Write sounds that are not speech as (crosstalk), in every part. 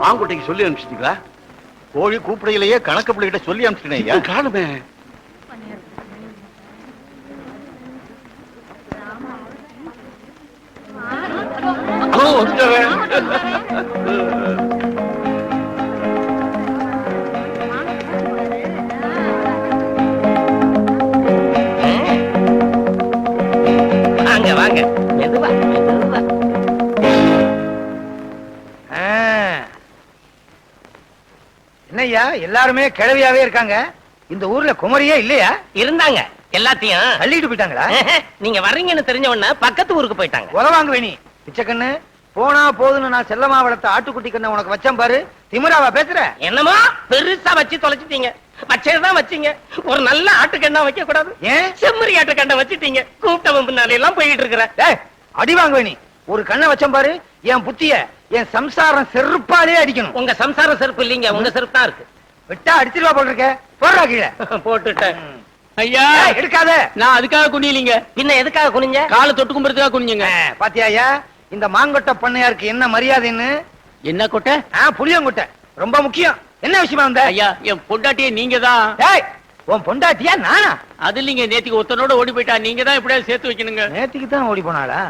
மாங்குட்டைக்கு சொல்லி அனுப்பிச்சிட்டீங்களா? கோழி கூப்பிடையிலேயே கணக்கு பிள்ளைகிட்ட சொல்லி அனுப்பிச்சிட்டேன் ஐயா காணுமே வாங்க வாங்க. மெதுவா மெதுவா. என்னய்யா எல்லாருமே கிழவியாவே இருக்காங்க? இந்த ஊர்ல குமரியே இல்லையா? இருந்தாங்க எல்லாத்தையும். தள்ளிட்டு போயிட்டாங்களா? நீங்க வர்றீங்கன்னு தெரிஞ்ச உடனே பக்கத்து ஊருக்கு போயிட்டாங்க. உதவாங்க வேணி. பிச்சைக்கண்ணு. போனா போதுன்னு நான் செல்லமா வளர்த்த ஆட்டுக்குட்டி கண்ணை உனக்கு வச்சேன் பாரு. திமிராவா பேசுற? என்னமோ பெருசா வச்சு தொலைச்சிட்டீங்க. வச்சதுதான் வச்சீங்க. ஒரு நல்ல ஆட்டுக்கண்ணா வைக்க கூடாது ஏன்? செம்மறி ஆட்டுக்கண்ணை வச்சிட்டீங்க. கூப்பிட்டவன் பின்னால எல்லாம் போயிட்டு இருக்கிற ஏய் அடி வாங்க வேணி ஒரு கண்ணை வச்சேன் பாரு. என் புத்திய என் சம்சாரம் செருப்பாலே அடிக்கணும். உங்க சம்சார செருப்பு இல்லீங்க. உங்க செருப்பு தான் இருக்கு. விட்டா அடிச்சிருவா போல் இருக்க போடுறா கீழே. (laughs) போட்டுட்டேன். ஐயா! எடுக்காத. நான் அதுக்காக குனியலீங்க. பின்ன எதுக்காக குனிஞ்ச? காலை தொட்டு கும்புறதுக்காக குனிஞ்சுங்க. ஆ, பாத்தியாயா இந்த மாங்கொட்டை பண்ணையாருக்கு என்ன மரியாதைன்னு? என்ன கொட்டை? ஆ, புளியங்கொட்டை. ரொம்ப முக்கியம். என்ன விஷயமா வந்த? ஐயா என் பொண்டாட்டியே நீங்க தான் ஏய் உன் பொண்டாட்டியா நானா? அது இல்லைங்க நேத்திக்கு ஒருத்தனோட ஓடி போயிட்டா. நீங்க தான் இப்படியே சேர்த்து வைக்கணுங்க. நேத்திக்கு தான் ஓடி போனாளா?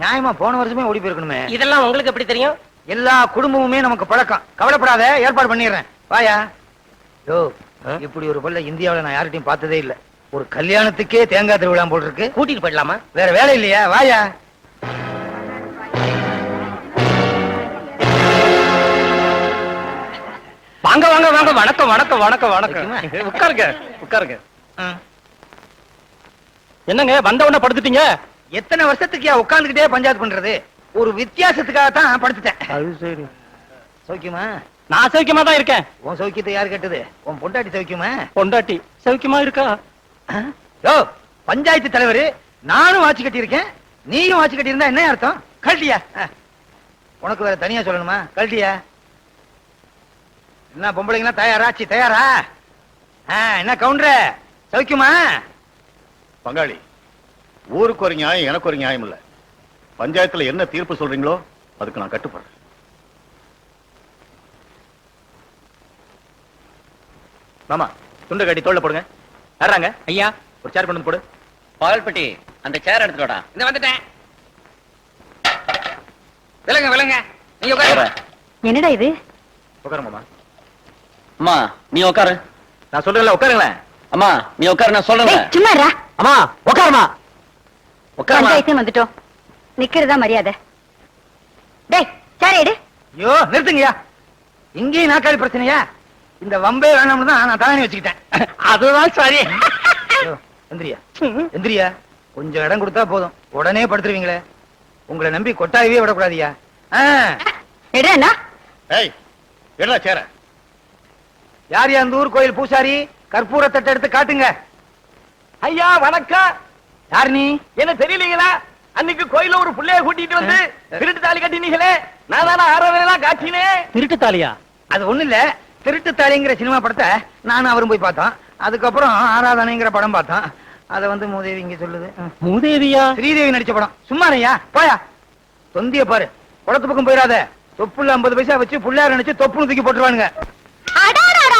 நியாயமா போன வருஷமே ஓடி போயிருக்கணுமே. இதெல்லாம் உங்களுக்கு எப்படி தெரியும்? எல்லா குடும்பமுமே நமக்கு பழக்கம். கவலைப்படாத ஏற்பாடு பண்ணிடுறேன். வாயா. யோ இப்படி ஒரு பல்ல இந்தியாவுல நான் யார்கிட்டயும் பார்த்ததே இல்ல. ஒரு கல்யாணத்துக்கே தேங்காய் திருவிழா போல் இருக்கு. கூட்டிட்டு போயிடலாமா? வேற வேலை இல்லையா? வாயா. வாங்க வாங்க வாங்க. வணக்கம் வணக்கம் வணக்கம் வணக்கம்? உட்காருங்க உட்காருங்க. என்னங்க வந்த உடனே படுத்துட்டீங்க? எத்தனை வருஷத்துக்கு உட்காந்துக்கிட்டே பஞ்சாயத்து பண்றது? ஒரு வித்தியாசத்துக்காக தான் படுத்துட்டேன். அது சரி. சௌக்கியமா? நான் சௌக்கியமா தான் இருக்கேன். உன் சௌக்கியத்தை யார் கேட்டது? உன் பொண்டாட்டி சௌக்கியமா? பொண்டாட்டி சௌக்கியமா இருக்கா? யோ பஞ்சாயத்து தலைவர் நானும் வாட்சி கட்டியிருக்கேன். நீயும் வாட்சி கட்டியிருந்தா என்ன அர்த்தம்? கழட்டியா. உனக்கு வேற தனியா சொல்லணுமா? கழட்டியா என்ன பொம்பளைங்களா தயாரா? சி தயாரா? என்ன கவுண்டர? சௌக்கியமா பங்காளி ஊருக்கு ஒரு நியாயம் எனக்கு ஒரு நியாயம் இல்ல. பஞ்சாயத்துல என்ன தீர்ப்பு சொல்றீங்களோ அதுக்கு நான் கட்டுப்படுறேன். மாமா துண்டு கட்டி தோல்ல போடுங்க. வர்றாங்க ஐயா. ஒரு சேர் கொண்டு வந்து போடு. பால்பட்டி அந்த சேர் எடுத்துக்கோடா இந்த வந்துட்டேன். விலங்க விலங்க. நீங்க உட்காருங்க. என்னடா இது? உட்காரு மாமா. அம்மா நீ உட்காரு நான் சொல்றேன்ல உட்காருங்களேன் அம்மா நீ உட்காரு நான் சொல்றேன் சும்மா இருடா. அம்மா உட்காருமா உட்காருமா பஞ்சாயத்து வந்துட்டோம். நிக்கிறதா மரியாதை. டேய் சாரி எடு. ஐயோ நிறுத்துங்கய்யா. இங்கேயும் நாக்காளி பிரச்சனையா? இந்த வம்பே வேணாம்னு தான் நான் தலைவணி வச்சுக்கிட்டேன். அதுதான் சரி. எந்திரியா. எந்திரியா. கொஞ்சம் இடம் கொடுத்தா போதும். உடனே படுத்துருவீங்களே. உங்களை நம்பி கொட்டாயவே விடக்கூடாதியா ஆ, எடு அண்ணா ஏய் என்ன சேர யார் யா அந்த ஊர் கோயில் பூசாரி? கற்பூர தட்டை எடுத்து காட்டுங்க. ஐயா வணக்கம். யார் நீ? என்ன தெரியலீங்களா? அன்னைக்கு கோயில ஒரு புள்ளைய கூட்டிட்டு வந்து திருட்டு தாலி கட்டினீங்களே. நான் தானே ஆறாவது காட்டினே. திருட்டு தாலியா? அது ஒண்ணு இல்ல. திருட்டு தாலிங்கிற சினிமா படத்தை நானும் அவரும் போய் பார்த்தோம். அதுக்கப்புறம் ஆராதனைங்கிற படம் பார்த்தோம். அத வந்து மூதேவி இங்க சொல்லுது. மூதேவியா? ஸ்ரீதேவி நடிச்ச படம். சும்மாரையா போயா. தொந்திய பாரு. குளத்து பக்கம் போயிடாத. தொப்புல ஐம்பது பைசா வச்சு புள்ளையார் நினைச்சு தொப்புன்னு தூக்கி போட்டுருவானுங்க.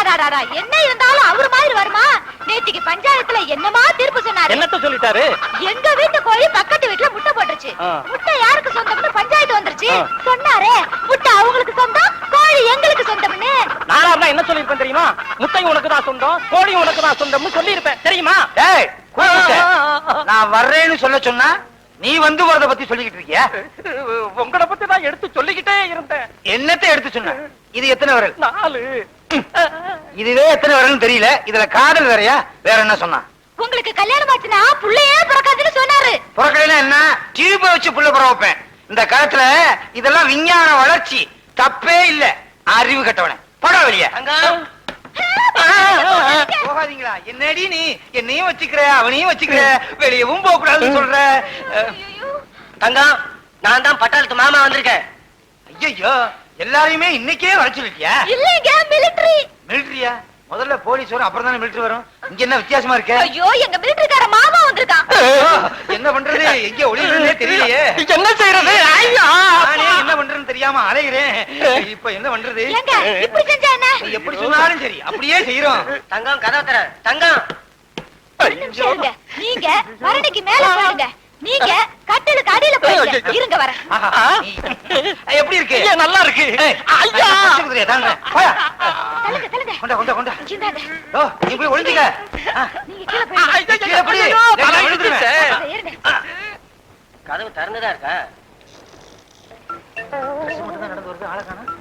அடாடாடாடாடா, என்ன இருந்தாலும் அவரு மாதிரி வருமா நேத்திக்கு பஞ்சாயத்துல என்னமா தீர்ப்பு சொன்னாரு என்னத்த சொல்லிட்டாரு எங்க வீட்டு கோழி பக்கத்து வீட்டுல முட்டை போட்டுருச்சு. முட்டை யாருக்கு சொந்தம்னு பஞ்சாயத்து வந்துருச்சு. சொன்னாரே முட்டை அவங்களுக்கு சொந்தம் கோழி எங்களுக்கு சொந்தம்னு நானா என்ன சொல்லிருப்பேன் தெரியுமா முட்டை உனக்கு தான் சொந்தம் கோழி உனக்கு தான் சொந்தம்னு சொல்லியிருப்பேன் தெரியுமா. நான் வர்றேன்னு சொல்ல சொன்னா நீ வந்து வரத பத்தி சொல்லிக்கிட்டு இருக்கியா? உங்களை பத்தி நான் எடுத்து சொல்லிக்கிட்டே இருந்தேன். என்னத்தை எடுத்து சொன்ன? இது எத்தனை விரல்? நாலு. இதுவே எத்தனை விரல்னு தெரியல. இதுல காதல் வேறயா? வேற என்ன சொன்னா? உங்களுக்கு கல்யாணம் ஆச்சுன்னா புள்ளையே பிறக்காதுன்னு சொன்னாரு. புறக்கலைனா என்ன? டியூப வச்சு புள்ள புற வைப்பேன். இந்த காலத்துல இதெல்லாம் விஞ்ஞான வளர்ச்சி. தப்பே இல்ல. அறிவு கட்டவன. பட வெளிய. என்னடி நீ? என்னையும் வச்சுக்கிற அவனையும் வச்சுக்கிற வெளியவும் போக கூடாதுன்னு சொல்ற தங்கம் நான் தான் பட்டாளத்து மாமா வந்திருக்கேன். ஐயோ எல்லாரையுமே இன்னைக்கே சொல்லிட்டியா? இல்லைங்க மிலிட்டரி மிலிட்டரியா முதல்ல போலீஸ் வரும் அப்புறம் தானே மிலிட்டரி வரும். இங்க என்ன வித்தியாசமா இருக்க? ஐயோ எங்க மிலிட்டரிக்கார மாமா வந்திருக்கான். என்ன பண்றது? எங்க ஒளியுறதே தெரியலையே. என்ன செய்யறது? ஐயா. தெரியாம அலைகிறேன் இப்ப என்ன பண்றது? ஏங்க இப்படி செஞ்சா என்ன? நீ எப்படி சொன்னாலும் சரி அப்படியே செய்யறோம் தங்கம் கதவை தர. தங்கம். நீங்க பரணிக்கு மேல போயிடுங்க. நீங்க கட்டிலுக்கு அடியில போயிடுங்க. இருங்க நீ- எப்படி இருக்கு? நல்லா இருக்கு. ஐயா. தாங்க. போயா. தள்ளுங்க தள்ளுங்க. கொண்டா கொண்டா கொண்டா இந்தாங்க ஓ, நீ போய் நீங்க கீழே கீழே. இருங்க கதவு திறந்துதான் இருக்கா? நடந்து வருது, ஆளை காணோம்.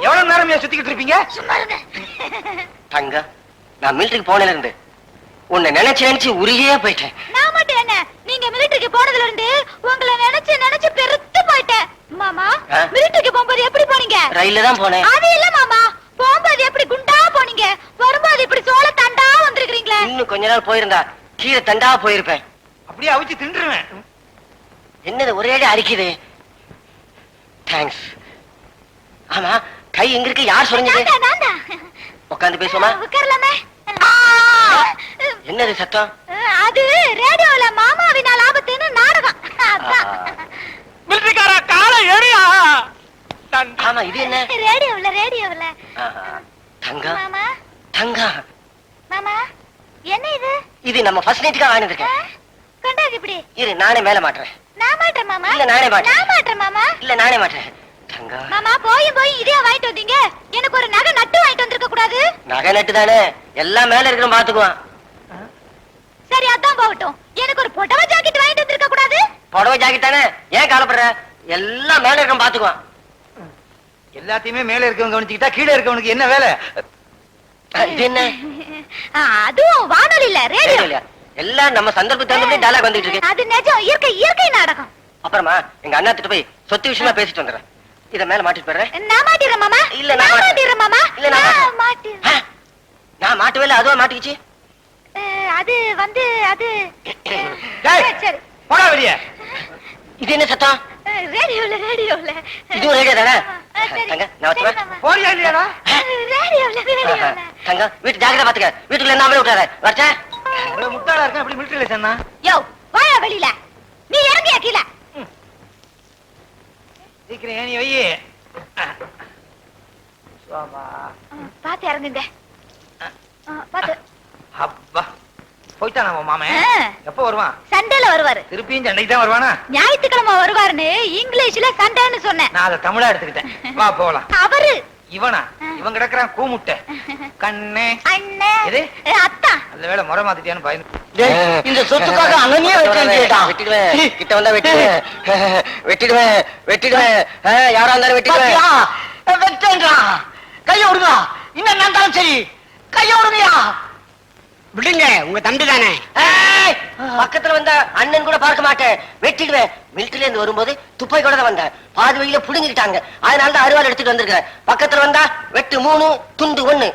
எவ்வளவு நேரம் சுத்திக்கிட்டு இருப்பீங்க தங்கம் நான் மிலிட்டரிக்கு போனதுல இருந்து உன்னை நினைச்சு நினைச்சு உருகியே போயிட்டேன் நான் மட்டும் என்ன நீங்க மிலிட்டரிக்கு போனதுல இருந்து உங்களை நினைச்சு நினைச்சு பெருத்து போயிட்டேன் மாமா? மிலிட்டரிக்கு போகும்போது எப்படி போனீங்க ரயில்ல தான் போனேன் அது இல்ல மாமா போகும்போது எப்படி குண்டா போனீங்க? வரும்போது இப்படி சோள தண்டா வந்திருக்கீங்களே இன்னும் கொஞ்ச நாள் போயிருந்தா கீழே தண்டா போயிருப்பேன். அப்படியே அவிச்சு தின்றுவேன் என்னது ஒரே அடி அரிக்குது? தேங்க்ஸ் ஆமா கை எங்க இருக்கு? யார் சொல்லுங்க. உட்காந்து பேசுவோமா? உட்காரலாமே. என்னது சத்தம்? அது ரேடியோல மாமாவினால் ஆபத்துன்னு நாடகம். மிலிட்டரிக்கார காலை ஏறியா ஆமா இது என்ன? ரேடியோல ரேடியோல. தங்கம் மாமா? தங்கம் மாமா என்ன இது? இது நம்ம ஃபர்ஸ்ட் ஆ? வாங்கிருக்கேன் கொண்டாங்க இப்படி. இரு நானே மேல மாட்டுறேன். நான் மாட்டேன் மாமா? இல்ல, நானே மாட்டேன். நான் மாட்டேன் மாமா? இல்ல நானே மாட்டுறேன். தங்கம் மாமா போய் போய் இதே வாங்கிட்டு வந்தீங்க. எனக்கு ஒரு நகை நட்டு வாங்கிட்டு வந்திருக்க கூடாது. நகை நட்டு தானே. எல்லாம் மேல இருக்கிற பாத்துக்குவான். சரி அதான் போகட்டும். எனக்கு ஒரு புடவை ஜாக்கெட் வாங்கிட்டு வந்திருக்க கூடாது. புடவை ஜாக்கெட் தானே? ஏன் கவலைப்படுற? எல்லாம் மேல இருக்கிற பாத்துக்குவான். எல்லாத்தையுமே மேல இருக்கவங்க கவனிச்சுக்கிட்டா கீழே இருக்கவனுக்கு என்ன வேலை? இது என்ன? அதுவும் வானொலியில ரேடியோ? எல்லாம் நம்ம சந்தர்ப்பத்துக்கு தகுந்தபடி டயலாக் வந்துட்டு இருக்கு. அது நிஜம் இயற்கை இயற்கை நாடகம். அப்புறமா எங்க அண்ணா திட்டு போய் சொத்து விஷயமா பேசிட்டு வந்துடுறேன். இத மேல மாட்டிட்டு போயிடுறேன். நான் மாட்டிடுறேன் மாமா. இல்ல, நான் மாமா. இல்ல, நான் ஆ? நான் மாட்டவே இல்ல அதுவா மாட்டிக்கிச்சு? அது வந்து அது சரி. போடா வெளியே. இது என்ன சத்தம்? ரேடியோல ரேடியோல. இதுவும் ரேடியோ தானே. தங்க நான் வச்சுவேன். போறியா இல்லையாடா? ரேடியோல ரேடியோல. தங்க வீட்டு ஜாக்கிரதை பாத்துக்க. வீட்டுக்குள்ள என்ன விட்டாரு வரச்சா இவ்வளவு முட்டாளா இருக்கேன் எப்படி மிலிட்டரியில சேர்ந்தா? யோ வாயா வெளியில. நீ இறங்கியா கீழே? சீக்கிரம் ஏனி வை. சுவாபா. அஹ், பாத்து இறங்குங்க. பாத்து. போயிட்டானா உன் மாமன்? எப்போ வருவான்? சண்டையில வருவாரு. திருப்பியும் சண்டைக்கு தான் வருவானா? ஞாயிற்றுக்கிழமை வருவாருன்னு இங்கிலீஷ்ல சண்டைன்னு சொன்னேன். நான் அதை தமிழா எடுத்துக்கிட்டேன். வா அவரு. இவனா? இவன் கிடக்குறான் கூமுட்டை. கண்ணே? அஹ், அத்தா. நல்ல வேளை முறை மாத்திட்டியான்னு பயந்து. இந்த சொத்துக்காக அண்ணனே வெட்டிடுவேன். கிட்ட வந்தா வெட்டிடுவேன். வெட்டிடுவேன் வெட்டிடுவேன். யாரா இருந்தாலும் வெட்டிடுவேன். வெட்டேன்றா கைய விடுங்க இன்னும் நான் சரி. கைய விடுங்கயா விடுங்க உங்க தம்பி தானே. பக்கத்துல வந்த அண்ணன் கூட பார்க்க மாட்டேன். வெட்டிடுவேன். மிலிட்டரில இருந்து வரும்போது துப்பை கூட தான் வந்தேன். பாதி வழியில புடுங்கிட்டாங்க அதனால தான் அருவாள் எடுத்துட்டு வந்திருக்கேன். பக்கத்துல வந்தா வெட்டு மூணு துண்டு ஒண்ணு.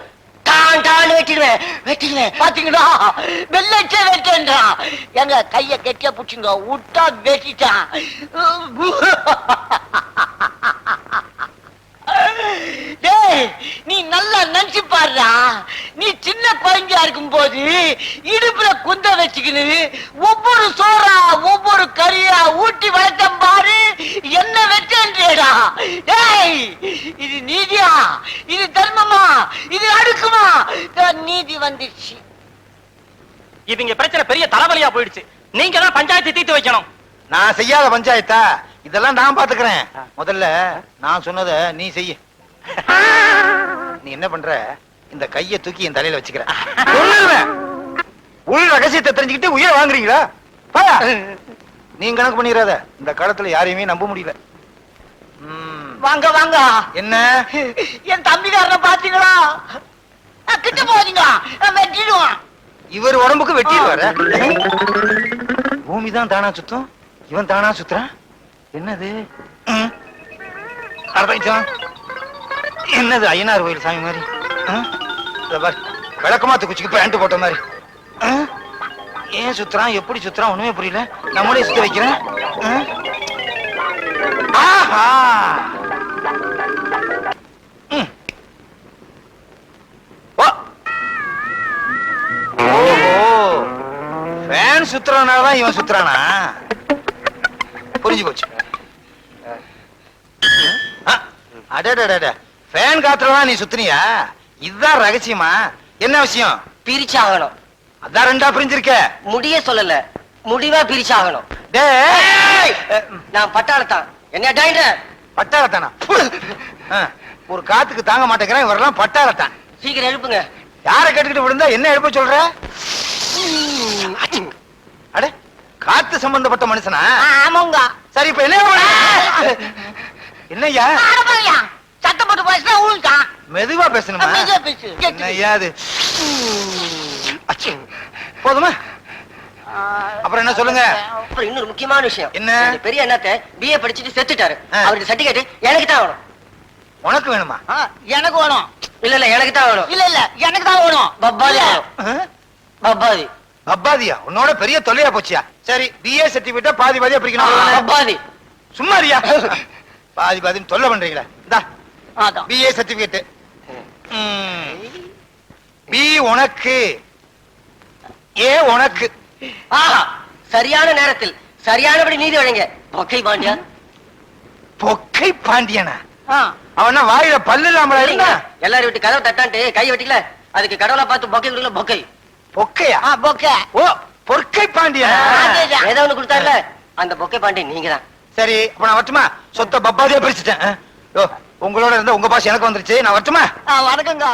டான் டான் வெட்டிடுவேன். வெட்டிடுவேன். பாத்தீங்களா? வெள்ளச்சே வெட்டேன்றா எங்க கைய கெட்டியா புடிச்சுங்க விட்டா வெட்டிட்டான். டேய் நீ நல்லா நினைச்சு பாருடா. நீ சின்ன குழந்தையா இருக்கும் போது இடுப்புல குந்த வச்சுக்கின்னு ஒவ்வொரு சோறா ஒவ்வொரு கறியா ஊட்டி வளர்த்தம் பாரு. என்ன வெட்டேன்றா டேய் இது நீதியா? இது தர்மமா? இது அடுக்குமா? நீதி வந்துடுச்சு. இவங்க பிரச்சனை பெரிய தலைவலியா போயிடுச்சு. நீங்க தான் பஞ்சாயத்து தீர்த்து வைக்கணும். நான் செய்யாத பஞ்சாயத்தா? இதெல்லாம் நான் பாத்துக்கிறேன். முதல்ல நான் சொன்னத நீ செய்ய. நீ என்ன பண்ற? இந்த கைய தூக்கி என் தலையில வச்சுக்கிற. உள் ரகசியத்தை தெரிஞ்சுக்கிட்டு உயிரை வாங்குறீங்களா. நீ கணக்கு பண்ணிடாத. இந்த காலத்துல யாரையுமே நம்ப முடியல. ம், வாங்க வாங்க. என்ன? என் தம்பிக்காரனை பாத்தீங்களா? அஹ், கிட்ட போறீங்க வெட்டிடுவான். இவர் உடம்புக்கு வெட்டிடுவார. பூமி தான் தானா சுத்தம்? இவன் தானா சுத்துறான்? என்னது? ம். என்னது ஐயனார் கோயில் சாமி மாதிரி? விளக்கமாத்து குச்சிக்கு பேண்ட் போட்ட மாதிரி. ஏன் சுத்துறான்? எப்படி சுத்துறான்? ஒண்ணுமே புரியல. நம்மளே சுத்த வைக்கிறேன். ஆஹா! ம். ஓ. ஓஹோ! ஃபேன் இவன் சுத்துறானா? புரிஞ்சு போச்சு. ஆ, அடடடட. ஃபேன் காத்துலதான் நீ சுத்துனியா? இதுதான் ரகசியமா? என்ன விஷயம்? பிரிச்சாகணும். அதான் ரெண்டா பிரிஞ்சிருக்க. முடிய சொல்லல. முடிவா பிரிச்சாகணும். டேய்! நான் பட்டாளத்தான். என்ன டைண்டர் பட்டாளத்தானா? ஒரு காத்துக்கு தாங்க மாட்டேங்கிறேன். இவரெல்லாம் பட்டாளத்தான். சீக்கிரம் எழுப்புங்க. யாரை கேட்டுக்கிட்டு விழுந்தா என்ன எழுப்ப சொல்ற? அட காத்து சம்பந்தப்பட்ட மனுஷனா? ஆமாங்க. சரி இப்ப என்ன பண்ண? என்னய்யா ஆமாங்கய்யா சத்தம் போட்டு பேசினா மெதுவா பேசணுமா? மெதுவா பேசு. போதுமா? அப்புறம் என்ன சொல்லுங்க? அப்புறம் இன்னொரு முக்கியமான விஷயம். என்ன? பெரிய அண்ணாத்த பிஏ படிச்சுட்டு செத்துட்டாரு. அவருக்கு சர்டிபிகேட் எனக்கு தான் வேணும். உனக்கு வேணுமா? எனக்கு வேணும். இல்ல இல்ல எனக்கு தான் வேணும். இல்ல இல்ல எனக்கு தான் வேணும். பப்பாதி? பப்பாதி. அப்பாதியா உன்னோட பெரிய தொல்லையா போச்சியா? சரி பிஏ சர்டிபிகேட் பாதி பாதியா பிரிக்கணும்? பப்பாதி. சும்மா இருயா பாதி பாதின்னு தொல்லை பண்றீங்களா. இந்தா. பிஏ சர்டிபிகேட் பி உனக்கு. ஏ உனக்கு. சரியான நேரத்தில் சரியானபடி நீதி வழங்க. பொக்கை பாண்டியா? பொக்கை பாண்டியனா. அவனா வாயில பல்லு இல்லாம இருந்தா? எல்லாரும் விட்டு கதவை தட்டான்ட்டு கை வெட்டிக்கல. அதுக்கு கடவுளை பார்த்து பொக்கை கொடுக்கல பொக்கை. பொக்கையா? பொக்கை. ஓ பொற்கை பாண்டியனா அதேதான். ஏதோ ஒண்ணு கொடுத்தாருல. அந்த பொக்கை பாண்டி நீங்க தான் சரி அப்ப நான் வரட்டுமா? சொத்த பப்பாதியா பிரிச்சுட்டேன்? ஓ, உங்களோட இருந்த உங்க பாஸ் எனக்கு வந்துருச்சு. நான் வரட்டுமா? வணக்கங்க